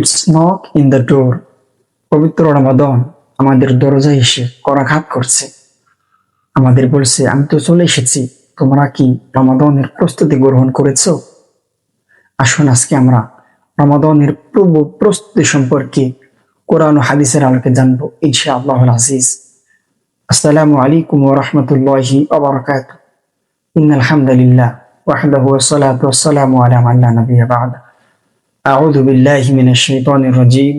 It's knock in the door পবিত্র রমাদন আমাদের দরজায় এসে করাঘাত করছে। আমাদের বলছে, আমি তো চলে এসেছি। তোমরা কি রমাদনের প্রস্তুতি গ্রহণ করেছ? আসুন আজকে আমরা রমাদনের পূর্ব প্রস্তুতি সম্পর্কে কোরআন হাদিসের আলোকে জানব ইনশা আল্লাহ আজিজ। আসসালামু আলাইকুম রাহমাতুল্লাহি ওয়া বারাকাতুহু। ইন্নাল হামদালিল্লাহ ওয়াহদাহু ওয়াসসালাতু ওয়াসসালামু আলা মান লা নাবিয়্যা বা'দা। আউযু বিল্লাহি মিনাশ শাইতানির রাজীম।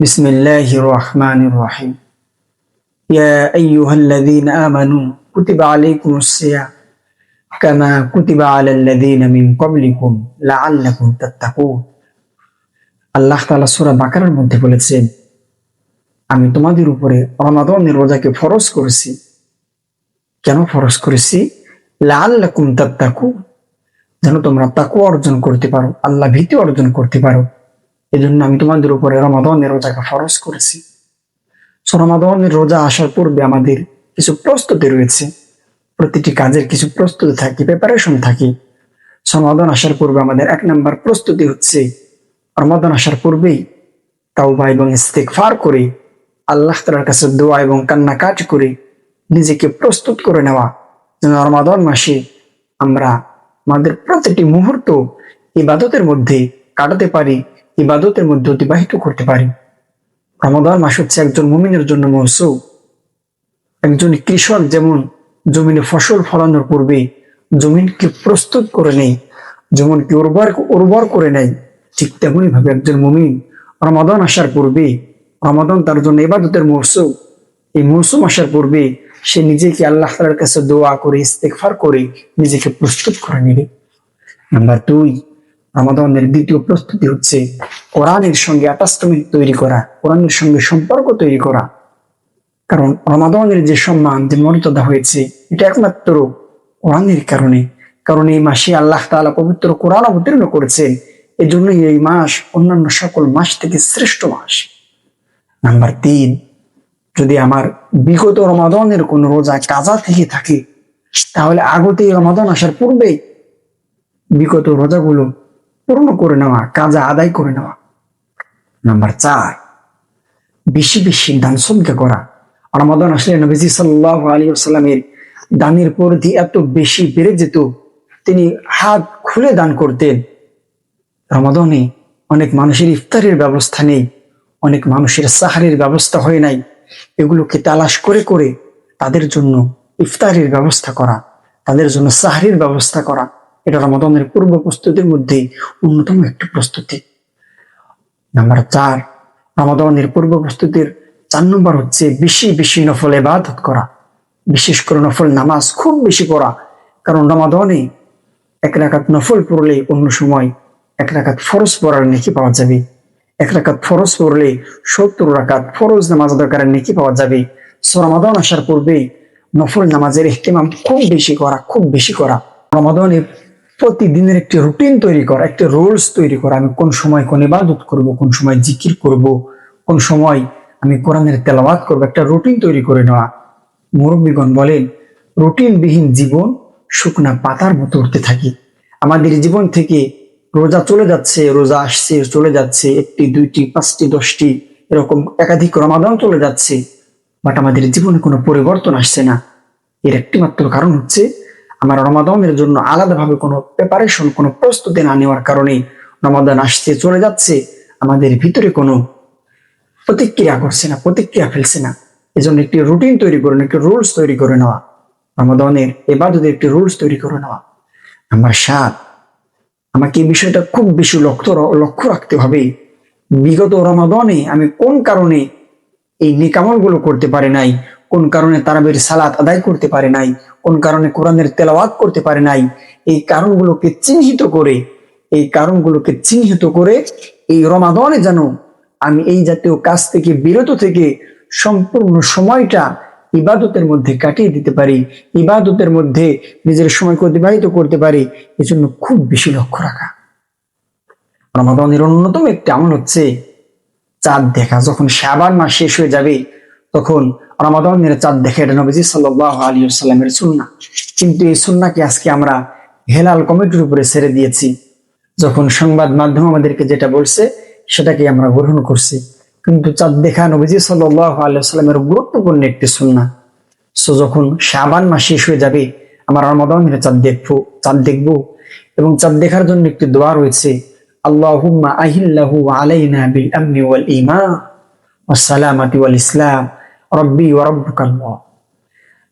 বিসমিল্লাহির রহমানির রহিম। ইয়া আইয়ুহাল্লাযীনা আমানু, কুতিবা আলাইকুমুস সিয়াম, কামা কুতিবা আলাল্লাযীনা মিন ক্বাবলিকুম লাআল্লাকুম তাত্তাকুন। আল্লাহ তাআলা সূরা বাকারার মধ্যে বলেছেন, আমি তোমাদের উপরে রমাদানের রোজাকে ফরজ করেছি। কেন ফরজ করেছি? লাআল্লাকুম তাত্তাকুন। যেন তোমরা তাকু অর্জন করতে পারো, আল্লাহ ভীতি অর্জন করতে পারো। এজন্য আমি তোমাদের উপরে রমাদানের রোজাকে ফরজ করেছি। রমাদানের রোজা আসার পূর্বে আমাদের কিছু প্রস্তুতি রয়েছে। প্রতিটি কাজের কিছু প্রস্তুতি থাকে প্রিপারেশন থাকে। সমাধান আসার পূর্বে আমাদের এক নম্বর প্রস্তুতি হচ্ছে, রমাদান আসার পূর্বেই তাওবা এবং ইস্তেকফার করে, আল্লাহ তালার কাছে দোয়া এবং কান্নাকাট করে নিজেকে প্রস্তুত করে নেওয়া। যেন রমাদান মাসে আমরা আমাদের প্রতিটি মুহূর্ত ইবাদতের মধ্যে কাটাতে পারি, ইবাদতের মধ্যে অতিবাহিত করতে পারি। রমাদান মাস হচ্ছে একজন মুমিনের জন্য মৌসু একজন কৃষক যেমন জমিনে ফসল ফলানোর পূর্বে জমিনকে প্রস্তুত করে নেই জমিনকে উর্বর উর্বর করে নেয়, ঠিক তেমনি ভাবে একজন মুমিন রমাদান আসার পূর্বে রমাদান তার জন্য ইবাদতের মৌসুম। এই মৌসুম আসার পূর্বে সে নিজেকে আল্লাহ তালার কাছে দোয়া করে ইস্তেকফার করে নিজেকে প্রস্তুত করে নেবে। নাম্বার দুই রমাদানের দ্বিতীয় প্রস্তুতি হচ্ছে কোরআনের সঙ্গে অ্যাটাচমেন্ট তৈরি করা, কোরআনের সঙ্গে সম্পর্ক তৈরি করা। কারণ রমাদানের যে সম্মান, যে মর্যাদা হয়েছে, এটা একমাত্র কোরআনের কারণে। কারণ এই মাসে আল্লাহ তাআলা পবিত্র কোরআন অবতীর্ণ করেছেন এই জন্যই এই মাস অন্যান্য সকল মাস থেকে শ্রেষ্ঠ মাস। নাম্বার তিন যদি আমার বিগত রমাদনের কোন রোজা কাজা থেকে থাকে, তাহলে আগতেই রমাদন আসার পূর্বেই বিগত রোজাগুলো পূর্ণ করে নেওয়া, কাজা আদায় করে নেওয়া। নাম্বার চার, বেশি বেশি দান সদকা করা। রমাদন আসলে নবীজি সাল্লাহ আলী সাল্লামের দানের পরিধি এত বেশি বেড়ে যেত, তিনি হাত খুলে দান করতেন। রমাদানে অনেক মানুষের ইফতারের ব্যবস্থা নেই, অনেক মানুষের সাহারের ব্যবস্থা হয় নাই। এগুলোকে তালাশ করে করে তাদের জন্য ইফতারের ব্যবস্থা করা, তাদের জন্য সাহারির ব্যবস্থা করা। এটা রমাদানের পূর্ব প্রস্তুতির মধ্যে অন্যতম একটি প্রস্তুতি। নাম্বার চার, রমাদানের পূর্ব প্রস্তুতির চার নম্বর হচ্ছে বেশি বেশি নফল এবাদত করা। বিশেষ করে নফল নামাজ খুব বেশি পড়া, কারণ রমাদানে এক রাকাত নফল পড়লে অন্য সময় এক রাকাত ফরজ পড়ার নেকি পাওয়া যাবে। এক রাকাত ফরজ পড়লে সত্তর রাকাত ফরজ নামাজ দরকারের নেকি পাওয়া যাবে। সো রমাদান আসার পূর্বে নফল নামাজের ইহতিমাম খুব বেশি করা, খুব বেশি করা। রমাদানে প্রতিদিনের একটি রুটিন তৈরি করা, একটি রুলস তৈরি করা, আমি কোন সময় কোন ইবাদত করব, কোন সময় জিকির করব, কোন সময় আমি কোরআনের তেলাওয়াত করব, একটা রুটিন তৈরি করে নেওয়া। মুরব্বীগণ বলেন, রুটিনবিহীন জীবন শুকনা পাতার মতো উঠতে থাকি। আমাদের জীবন থেকে রোজা চলে যাচ্ছে, রোজা আসছে, চলে যাচ্ছে, একটি, দুইটি, পাঁচটি, দশটি, এরকম একাধিক রমাদান চলে যাচ্ছে। বাট আমাদের জীবনে কোনো পরিবর্তন আসছে না। এর একটি মাত্র কারণ হচ্ছে, আমার রমাদানের জন্য আলাদাভাবে কোনো প্রিপারেশন কোনো প্রস্তুতি না নেওয়ার কারণে রমাদান আসছে, চলে যাচ্ছে, আমাদের ভিতরে কোনো প্রতিক্রিয়া করছে না, প্রতিক্রিয়া ফেলছে না। এজন্য একটি রুটিন তৈরি করে একটি রুলস তৈরি করে নেওয়া, রমাদানের এবার যদি একটি রুলস তৈরি করে নেওয়া। আমার সাত আমাকে এই বিষয়টা খুব বেশি লক্ষ্য লক্ষ্য রাখতে হবে, বিগত রমাদনে আমি কোন কারণে এই নিকামলগুলো করতে পারে নাই? কোন কারণে তারাবের সালাত আদায় করতে পারে নাই? কোন কারণে কোরআনের তেলাওয়াত করতে পারে নাই? এই কারণগুলোকে চিহ্নিত করে, এই কারণগুলোকে চিহ্নিত করে এই রমাদনে যেন আমি এই জাতীয় কাজ থেকে, বিরত থেকে সম্পূর্ণ সময়টা ইবাদতের মধ্যে কাটিয়ে দিতে পারি, ইবাদতের মধ্যে নিজের সময়কে অতিবাহিত করতে পারি, এজন্য খুব বেশি লক্ষ্য রাখা। রমাদানের অন্যতম একটি আমল হচ্ছে চাঁদ দেখা। যখন শাবান মাস শেষ হয়ে যাবে, তখন রমাদানের চাঁদ দেখে, এটা নবীজি সাল্লাহ আলী সাল্লামের সুন্না কিন্তু এই সুন্নাকে আজকে আমরা হেলাল কমিটির উপরে ছেড়ে দিয়েছি। যখন সংবাদ মাধ্যম আমাদেরকে যেটা বলছে সেটাকে আমরা গ্রহণ করছি। কিন্তু চাঁদ দেখা নবীজি সাল্লাহ আলাইসাল্লামের গুরুত্বপূর্ণ একটি সুন্না সো যখন শাবান মাস শেষ হয়ে যাবে, আমার রমাদানের চাঁদ দেখব চাঁদ দেখব এবং চাঁদ দেখার জন্য একটি দোয়া রয়েছে, আল্লাহুম্মা আহিল্লাহু আলাইনা বিল আমনি ওয়াল সালামাতি ওয়াল ইসলাম, রব্বি ওয়া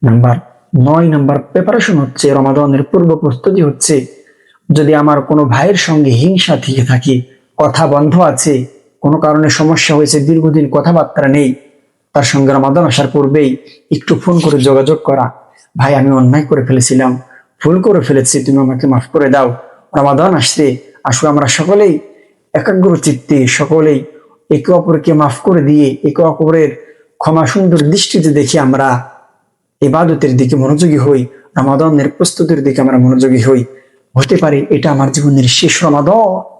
নাম্বার নয় নাম্বার প্রিপারেশন হচ্ছে, রমাদানের পূর্ব প্রস্তুতি হচ্ছে, যদি আমার কোনো ভাইয়ের সঙ্গে হিংসা থেকে থাকি, কথা বন্ধ আছে কোনো কারণে সমস্যা হয়েছে, দীর্ঘদিন কথাবার্তা নেই, তার সঙ্গে রমাদান আসার পূর্বেই একটু ফোন করে যোগাযোগ করা। ভাই, আমি অন্যায় করে ফেলেছিলাম, ভুল করে ফেলেছি, তুমি আমাকে মাফ করে দাও। রমাদান আসছে আসলে আমরা সকলেই একাগ্র চিত্তে সকলেই একে অপরকে মাফ করে দিয়ে, একে অপরের ক্ষমা সুন্দর দৃষ্টিতে দেখি আমরা। ইবাদতের দিকে মনোযোগী হই, রমাদানের প্রস্তুতির দিকে আমরা মনোযোগী হই। হতে পারে এটা আমার জীবনের শেষ রমাদান।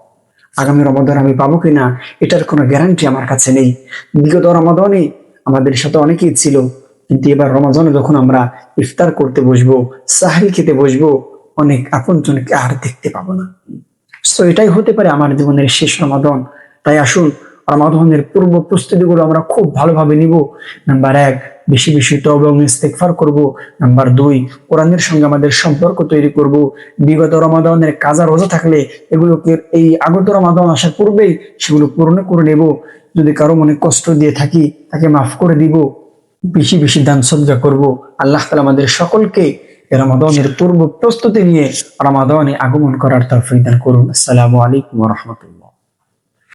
আগামী রমাদান আমি পাবো কিনা, এটার কোনো গ্যারান্টি আমার কাছে নেই। বিগত রমাদানে আমাদের সাথে অনেকেই ছিল, কিন্তু এবার রমাদানে যখন আমরা ইফতার করতে বসবো সাহারি খেতে বসবো, অনেক আপনজনকে আর দেখতে পাবো না। তো এটাই হতে পারে আমার জীবনের শেষ রমাদন। তাই আসুন রমাদানের পূর্ব প্রস্তুতিগুলো আমরা খুব ভালোভাবে নিব। নাম্বার এক, বেশি বেশি তব এবং ইস্তেকফার করব। নাম্বার দুই, কোরআনের সঙ্গে আমাদের সম্পর্ক তৈরি করব। বিগত রমাদানের কাজা রোজা থাকলে এগুলোকে এই আগত রমাদান আসার পূর্বেই সেগুলো পূরণ করে নেব। যদি কারও মনে কষ্ট দিয়ে থাকি, তাকে মাফ করে দিব। বেশি বেশি দান সজ্জা করব। আল্লাহ তালা আমাদের সকলকে রমাদানের পূর্ব প্রস্তুতি নিয়ে রমাদানে আগমন করার তৌফিক দান করুন। আসসালামু আলাইকুম রহমতুল্লাহ।